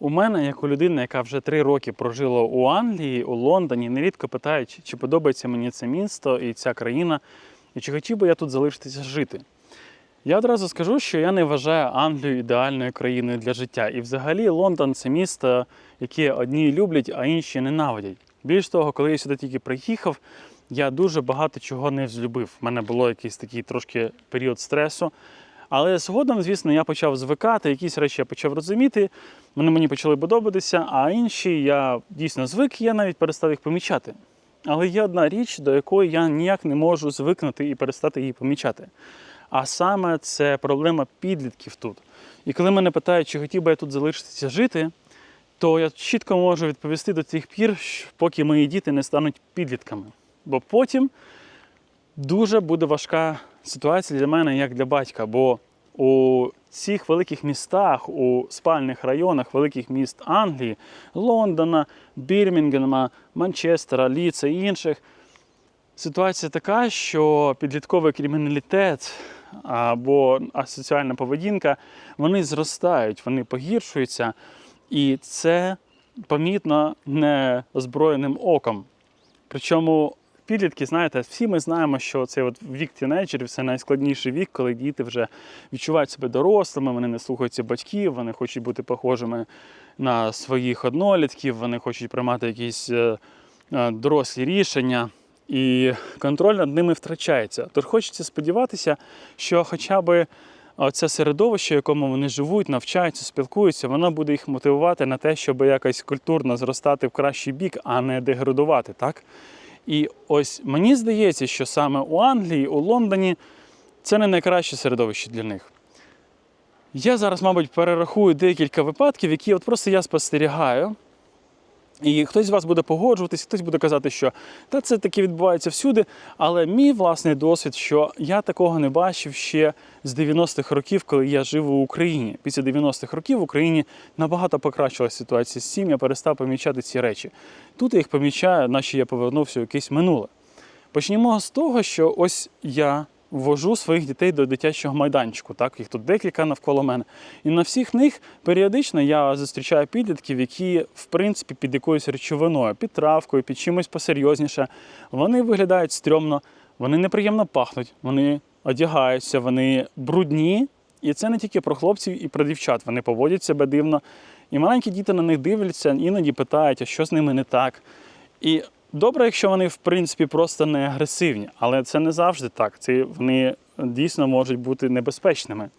У мене, як у людини, яка вже три роки прожила у Англії, у Лондоні, нерідко питають, чи подобається мені це місто і ця країна, і чи хотів би я тут залишитися жити. Я одразу скажу, що я не вважаю Англію ідеальною країною для життя. І взагалі Лондон це місто, яке одні люблять, а інші ненавидять. Більш того, коли я сюди тільки приїхав, я дуже багато чого не взлюбив. У мене було якийсь такий трошки період стресу. Але згодом, звісно, я почав звикати, якісь речі я почав розуміти, вони мені почали подобатися, а інші я дійсно звик, я навіть перестав їх помічати. Але є одна річ, до якої я ніяк не можу звикнути і перестати її помічати. А саме це проблема підлітків тут. І коли мене питають, чи хотів би я тут залишитися жити, то я чітко можу відповісти до тих пір, поки мої діти не стануть підлітками. Бо потім дуже буде важка ситуація для мене, як для батька. Бо у цих великих містах, у спальних районах великих міст Англії, Лондона, Бірмінгема, Манчестера, Ліца і інших, ситуація така, що підлітковий криміналітет або асоціальна поведінка, вони зростають, вони погіршуються, і це помітно неозброєним оком. Причому підлітки, знаєте, всі ми знаємо, що цей от вік тінейджерів це найскладніший вік, коли діти вже відчувають себе дорослими, вони не слухаються батьків, вони хочуть бути похожими на своїх однолітків, вони хочуть приймати якісь е, е, дорослі рішення. І контроль над ними втрачається. Тож хочеться сподіватися, що хоча б це середовище, в якому вони живуть, навчаються, спілкуються, воно буде їх мотивувати на те, щоб якось культурно зростати в кращий бік, а не деградувати. Так? І ось мені здається, що саме у Англії, у Лондоні це не найкраще середовище для них. Я зараз, мабуть, перерахую декілька випадків, які от просто я спостерігаю. І хтось з вас буде погоджуватися, хтось буде казати, що та це таки відбувається всюди. Але мій власний досвід, що я такого не бачив ще з 90-х років, коли я жив у Україні. Після 90-х років в Україні набагато покращилася ситуація з цим, я перестав помічати ці речі. Тут я їх помічаю, наче я повернувся в якесь минуле. Почнімо з того, що ось я ввожу своїх дітей до дитячого майданчику. Так, їх тут декілька навколо мене. І на всіх них періодично я зустрічаю підлітків, які, в принципі, під якоюсь речовиною, під травкою, під чимось посерйозніше. Вони виглядають стрьомно, вони неприємно пахнуть, вони одягаються, вони брудні. І це не тільки про хлопців і про дівчат. Вони поводять себе дивно. І маленькі діти на них дивляться, іноді питають, а що з ними не так. І добре, якщо вони в принципі просто не агресивні, але це не завжди так. Це вони дійсно можуть бути небезпечними.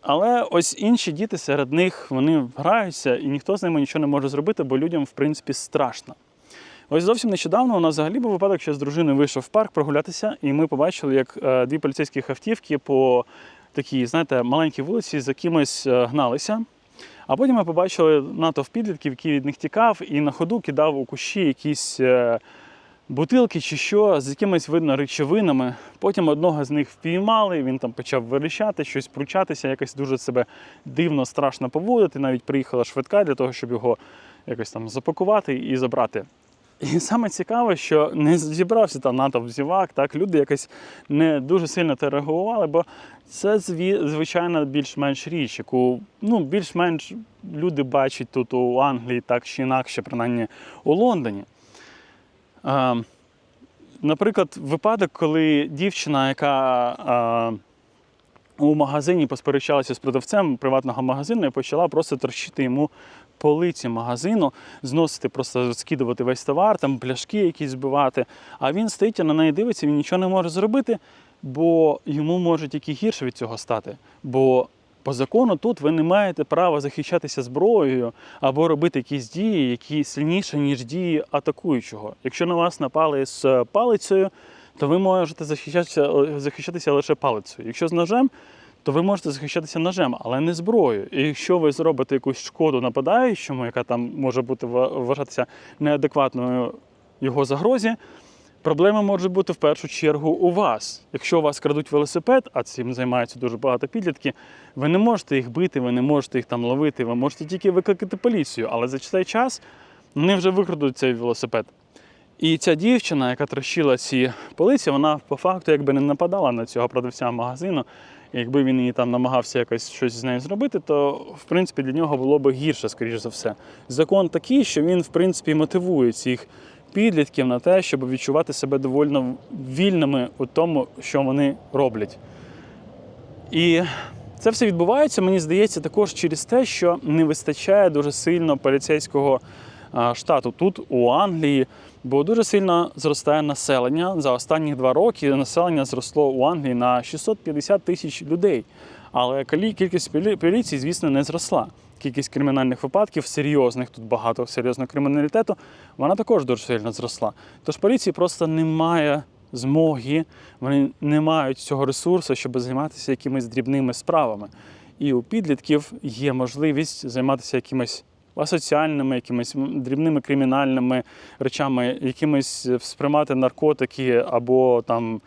Але ось інші діти серед них вони граються, і ніхто з ними нічого не може зробити, бо людям, в принципі, страшно. Ось зовсім нещодавно у нас взагалі був випадок, що з дружиною вийшов в парк прогулятися, і ми побачили, як е, дві поліцейські автівки по такій, знаєте, маленькій вулиці за кимось е, гналися. А потім ми побачили натовп підлітків, який від них тікав, і на ходу кидав у кущі якісь е, бутилки чи що з якимись видно речовинами. Потім одного з них впіймали, він там почав верещати, щось пручатися, якось дуже себе дивно, страшно поводити. Навіть приїхала швидка для того, щоб його якось там запакувати і забрати. І саме цікаве, що не зібрався там натовп зівак, так люди якось не дуже сильно те реагували, бо це звичайно більш-менш річ, яку ну, більш-менш люди бачать тут у Англії, так чи інакше, принаймні у Лондоні. А, наприклад, випадок, коли дівчина, яка а, у магазині посперечалася з продавцем приватного магазину і почала просто торчити йому полиці магазину, зносити, просто скидувати весь товар, там пляшки якісь збивати. А він стоїть і на неї дивиться, він нічого не може зробити, бо йому може тільки гірше від цього стати. Бо по закону тут ви не маєте права захищатися зброєю або робити якісь дії, які сильніші, ніж дії атакуючого. Якщо на вас напали з палицею, то ви можете захищатися, захищатися лише палицею. Якщо з ножем, то ви можете захищатися ножем, але не зброєю. І якщо ви зробите якусь шкоду нападаючому, яка там може бути вважатися неадекватною його загрозі, проблема може бути в першу чергу у вас. Якщо у вас крадуть велосипед, а цим займаються дуже багато підлітків, ви не можете їх бити, ви не можете їх там ловити, ви можете тільки викликати поліцію. Але за цей час вони вже викрадуть цей велосипед. І ця дівчина, яка трощила ці полиці, вона по факту якби не нападала на цього продавця магазину. Якби він і там намагався якось щось з нею зробити, то в принципі для нього було б гірше, скоріш за все. Закон такий, що він в принципі мотивує цих підлітків на те, щоб відчувати себе доволі вільними у тому, що вони роблять. І це все відбувається, мені здається, також через те, що не вистачає дуже сильно поліцейського штату тут, у Англії, бо дуже сильно зростає населення. За останні два роки населення зросло у Англії на 650 тисяч людей. Але кількість полі- поліції, звісно, не зросла. Кількість кримінальних випадків, серйозних, тут багато серйозного криміналітету, вона також дуже сильно зросла. Тож поліції просто немає змоги, вони не мають цього ресурсу, щоб займатися якимись дрібними справами. І у підлітків є можливість займатися якимись асоціальними, якимись дрібними кримінальними речами, якимись е, сприймати наркотики або там.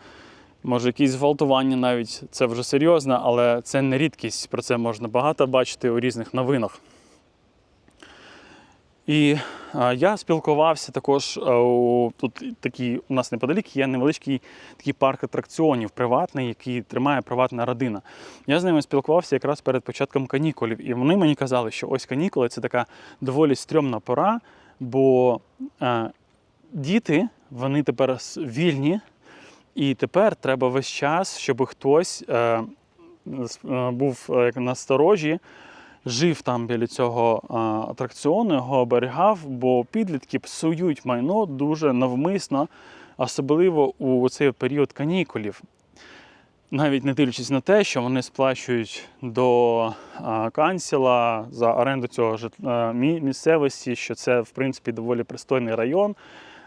Може, якісь зґвалтування навіть це вже серйозно, але це не рідкість. Про це можна багато бачити у різних новинах. І я спілкувався також у, тут такий, у нас неподалік є невеличкий такий парк атракціонів приватний, який тримає приватна родина. Я з ними спілкувався якраз перед початком канікулів, і вони мені казали, що ось канікули це така доволі стрьомна пора, бо а, діти вони тепер вільні, і тепер треба весь час, щоб хтось е, е, був е, як насторожі, жив там біля цього атракціону, його оберігав, бо підлітки псують майно дуже навмисно, особливо у цей період канікулів. Навіть не дивлячись на те, що вони сплачують до канціла за оренду цього жит- а, мі- місцевості, що це в принципі доволі пристойний район.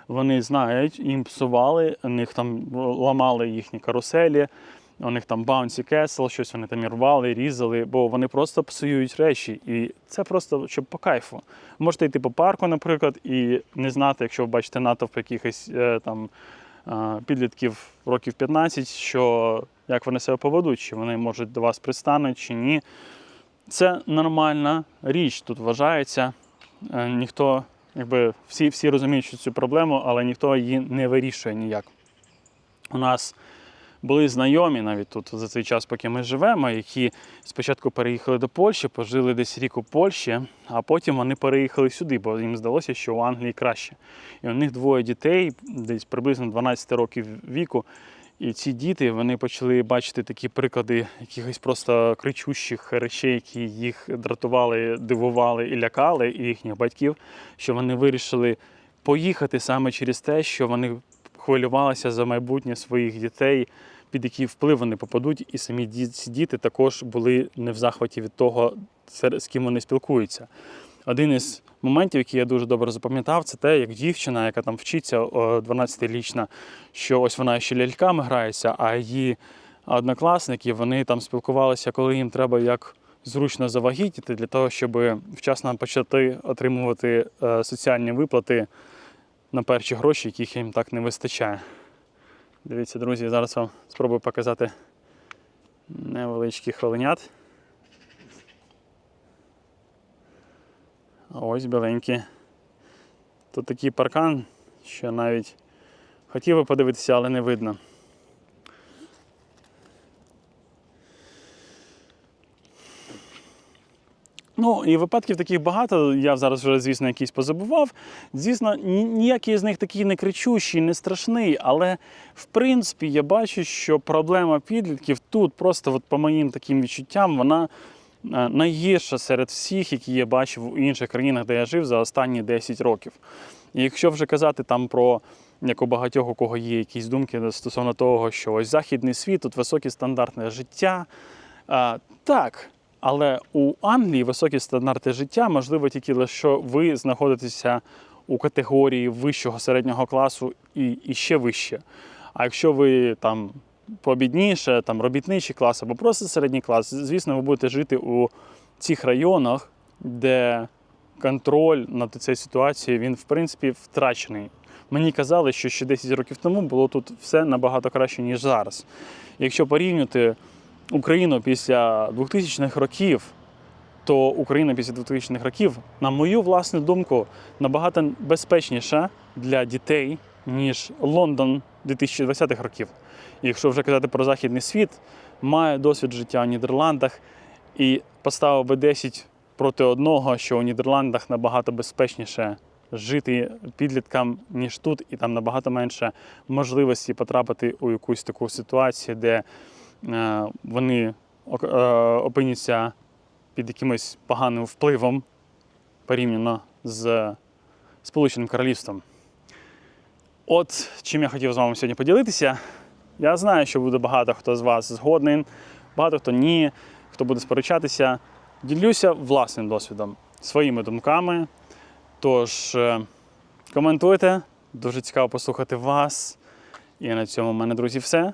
Вони знають, їм псували, них там ламали їхні каруселі, у них там Bouncy Castle, щось вони там і рвали, різали, бо вони просто псують речі. І це просто щоб по кайфу. Можете йти по парку, наприклад, і не знати, якщо ви бачите натовп якихось е, там е, підлітків років 15, що як вони себе поведуть, чи вони можуть до вас пристануть, чи ні. Це нормальна річ тут вважається. Е, Ніхто, якби всі, всі розуміють цю проблему, але ніхто її не вирішує ніяк. У нас були знайомі навіть тут за цей час, поки ми живемо, які спочатку переїхали до Польщі, пожили десь рік у Польщі, а потім вони переїхали сюди, бо їм здалося, що у Англії краще. І у них двоє дітей, десь приблизно 12 років віку. І ці діти вони почали бачити такі приклади якихось просто кричущих речей, які їх дратували, дивували і лякали, і їхніх батьків, що вони вирішили поїхати саме через те, що вони хвилювалися за майбутнє своїх дітей, під який вплив вони попадуть, і самі діти також були не в захваті від того, з ким вони спілкуються. Один із моментів, який я дуже добре запам'ятав, це те, як дівчина, яка там вчиться, 12-річна, що ось вона ще ляльками грається, а її однокласники вони там спілкувалися, коли їм треба як зручно завагітіти для того, щоб вчасно почати отримувати е, соціальні виплати на перші гроші, яких їм так не вистачає. Дивіться, друзі, зараз вам спробую показати невеличкий хвилинят. А ось біленькі. Тут такий паркан, що навіть хотів би подивитися, але не видно. Ну, і випадків таких багато. Я зараз вже, звісно, якісь позабував. Звісно, ніякий з них такий не кричущий, не страшний, але в принципі я бачу, що проблема підлітків тут просто, от по моїм таким відчуттям, вона е, найгірша серед всіх, які я бачив у інших країнах, де я жив за останні 10 років. І якщо вже казати там про як у багатьох, у кого є якісь думки стосовно того, що ось західний світ, тут високі стандарти життя. А, так, але у Англії високі стандарти життя можливо тільки лише ви знаходитеся у категорії вищого середнього класу і, і ще вище. А якщо ви там побідніше, там робітничий клас або просто середній клас, звісно, ви будете жити у цих районах, де контроль над цією ситуацією він в принципі втрачений. Мені казали, що ще 10 років тому було тут все набагато краще, ніж зараз. Якщо порівняти Україну після 2000-х років, то Україна після 2000-х років, на мою власну думку, набагато безпечніша для дітей, ніж Лондон 2020-х років. І якщо вже казати про західний світ, має досвід життя у Нідерландах і поставив би 10 проти одного, що у Нідерландах набагато безпечніше жити підліткам, ніж тут, і там набагато менше можливості потрапити у якусь таку ситуацію, де вони е, опиняться під якимось поганим впливом порівняно з Сполученим Королівством. От чим я хотів з вами сьогодні поділитися. Я знаю, що буде багато хто з вас згодний, багато хто ні, хто буде сперечатися. Ділюся власним досвідом, своїми думками. Тож е, коментуйте, дуже цікаво послухати вас. І на цьому в мене, друзі, все.